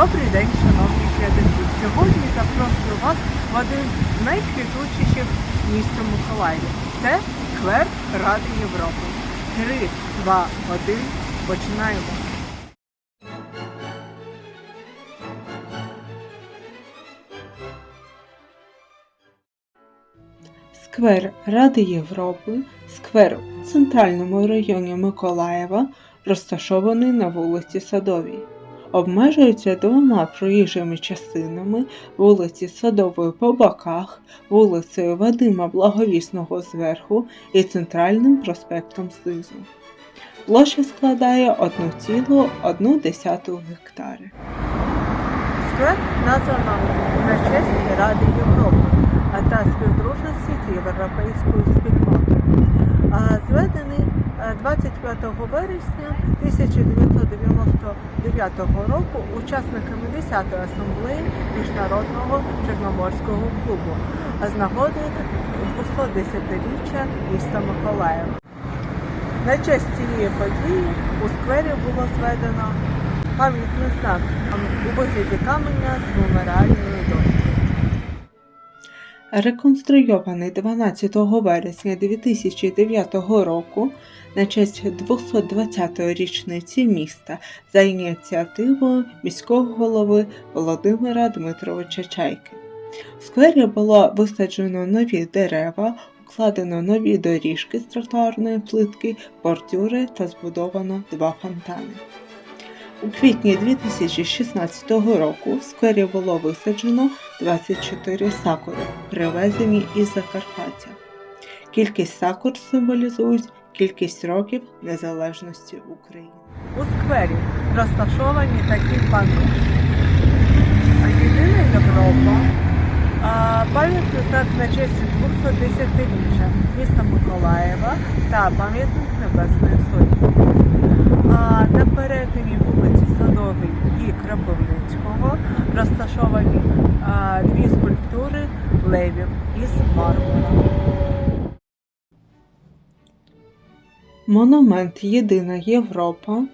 Добрий день, шановні глядачі. Сьогодні запрошую вас в один з найквітучіших міст у Миколаєві. Це сквер Ради Європи. 3, 2, 1. Починаємо. Сквер Ради Європи, сквер у центральному районі Миколаєва, розташований на вулиці Садовій. Обмежується двома проїжджими частинами вулиці Садової по боках, вулицею Вадима Благовісного зверху і центральним проспектом знизу. Площа складає 1,1 гектари. Сквер названо на честь Ради Європи а та співдружності з європейською спільнотою. А, е, 25 вересня 1999 року учасниками 10-ї асамблеї Міжнародного Чорноморського клубу а з нагоди 210-річчя міста Миколаєва. На честь цієї події у сквері було зведено пам'ятний знак у вигляді каменя з меморіальною дошкою. Реконструйований 12 вересня 2009 року на честь 220-ї річниці міста за ініціативою міського голови Володимира Дмитровича Чайки. В сквері було висаджено нові дерева, укладено нові доріжки з тротуарної плитки, бордюри та збудовано два фонтани. У квітні 2016 року в сквері було висаджено 24 сакури, привезені із Закарпаття. Кількість сакур символізують кількість років незалежності України. У сквері розташовані такі пам'ятники. Єдина Європа, а, пам'ятний знак на честь 210-річчя міста Миколаєва та пам'ятник Небесної Сотні. На перетині вулиці Садовий і Кропивницького розташовані дві скульптури левів із мармуру. Монумент Єдина Європа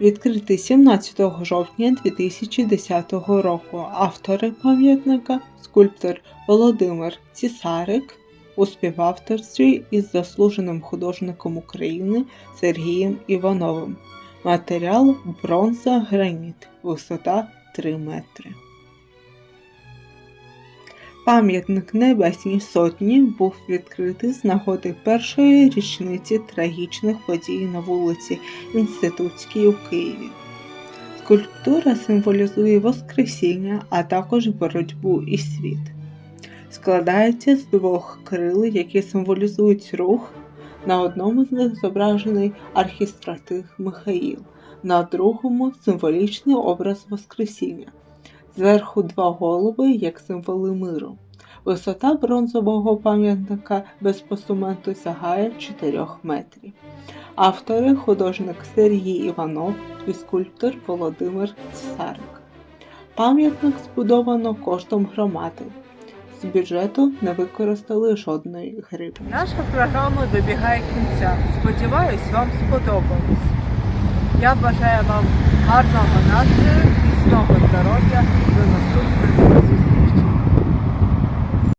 відкритий 17 жовтня 2010 року. Автори пам'ятника скульптор Володимир Цісарик у співавторстві із заслуженим художником України Сергієм Івановим. Матеріал бронза граніт, висота 3 метри. Пам'ятник Небесній Сотні був відкритий з нагоди першої річниці трагічних подій на вулиці Інститутській у Києві. Скульптура символізує Воскресіння, а також боротьбу і світ. Складається з двох крил, які символізують рух. На одному з них зображений архістратиг Михаїл, на другому символічний образ Воскресіння. Зверху два голови, як символи миру. Висота бронзового пам'ятника без постаменту сягає 4 метрів. Автори художник Сергій Іванов і скульптор Володимир Цесарик. Пам'ятник збудовано коштом громади з бюджету не використали жодної гривні. Наша програма добігає кінця. Сподіваюсь, вам сподобалось. Я бажаю вам гарного настрою, міцного здоров'я до наступного.